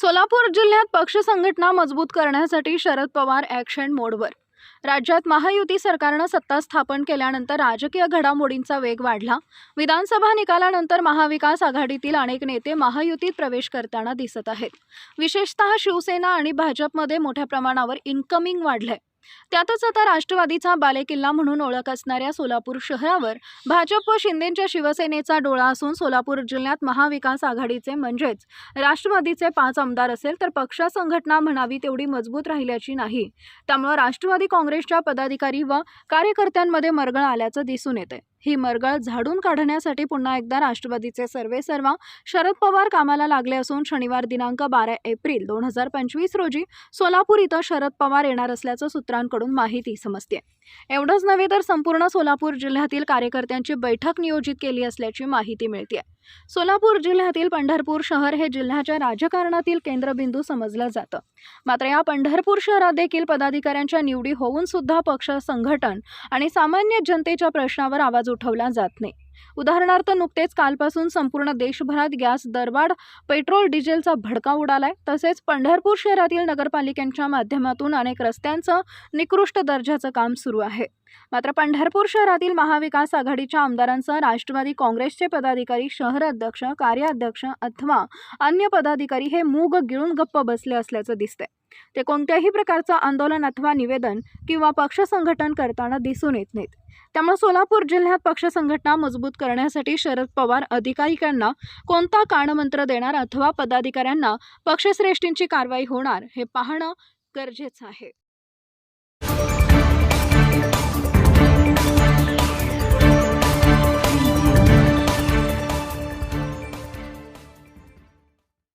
सोलापूर जिल्ह्यात पक्ष संघटना मजबूत करण्यासाठी शरद पवार ॲक्शन मोडवर राज्यात महायुती सरकारनं सत्ता स्थापन केल्यानंतर राजकीय घडामोडींचा वेग वाढला. विधानसभा निकालानंतर महाविकास आघाडीतील अनेक नेते महायुतीत प्रवेश करताना दिसत आहेत. विशेषतः शिवसेना आणि भाजपमध्ये मोठ्या प्रमाणावर इन्कमिंग वाढलंय. त्यातच आता राष्ट्रवादीचा बालेकिल्ला म्हणून ओळख असणाऱ्या सोलापूर शहरावर भाजप व शिंदेच्या शिवसेनेचा डोळा असून सोलापूर जिल्ह्यात महाविकास आघाडीचे म्हणजेच राष्ट्रवादीचे पाच आमदार असेल तर पक्ष संघटना म्हणावी तेवढी मजबूत राहिल्याची नाही. त्यामुळे राष्ट्रवादी काँग्रेसच्या पदाधिकारी व कार्यकर्त्यांमध्ये मरगळ आल्याचं दिसून येते ही मरगळ झाडून काढण्यासाठी पुन्हा एकदा राष्ट्रवादीचे सर्वे सर्वा शरद पवार कामाला लागले असून शनिवार दिनांक बारा एप्रिल दोन हजार पंचवीस रोजी सोलापूर इथं शरद पवार येणार असल्याचं सूत्रांकडून माहिती समजते. एवढंच नव्हे तर संपूर्ण सोलापूर जिल्ह्यातील कार्यकर्त्यांची बैठक नियोजित केली असल्याची माहिती मिळते सोलापूर जिल्ह्यातील पंढरपूर शहर हे जिल्ह्याच्या राजकारणातील केंद्रबिंदू समजलं जातं. मात्र या पंढरपूर शहरात देखील पदाधिकाऱ्यांच्या निवडी होऊन सुद्धा पक्ष संघटन आणि सामान्य जनतेच्या प्रश्नावर आवाज उठवला जात नाही. उदाहरणार्थ नुकतेच कालपासून संपूर्ण देशभरात गॅस दरवाढ पेट्रोल डिझेलचा भडका उडालाय. तसेच पंढरपूर शहरातील नगरपालिकांच्या माध्यमातून अनेक रस्त्यांचं निकृष्ट दर्जाचं काम सुरू आहे. मात्र पंढरपूर शहरातील महाविकास आघाडीच्या आमदारांसह राष्ट्रवादी काँग्रेसचे पदाधिकारी शहर अध्यक्ष कार्याध्यक्ष अथवा अन्य पदाधिकारी हे मूग गिळून गप्प बसले असल्याचं दिसतंय. ते कोणत्याही प्रकारचं आंदोलन अथवा निवेदन किंवा पक्ष संघटन करताना दिसून येत नाहीत. त्यामुळे सोलापूर जिल्ह्यात पक्ष संघटना मजबूत करण्यासाठी शरद पवार अधिकारिकांना कोणता कानमंत्र देणार अथवा पदाधिकाऱ्यांना पक्षश्रेष्ठींची कारवाई होणार हे पाहणं गरजेचं आहे.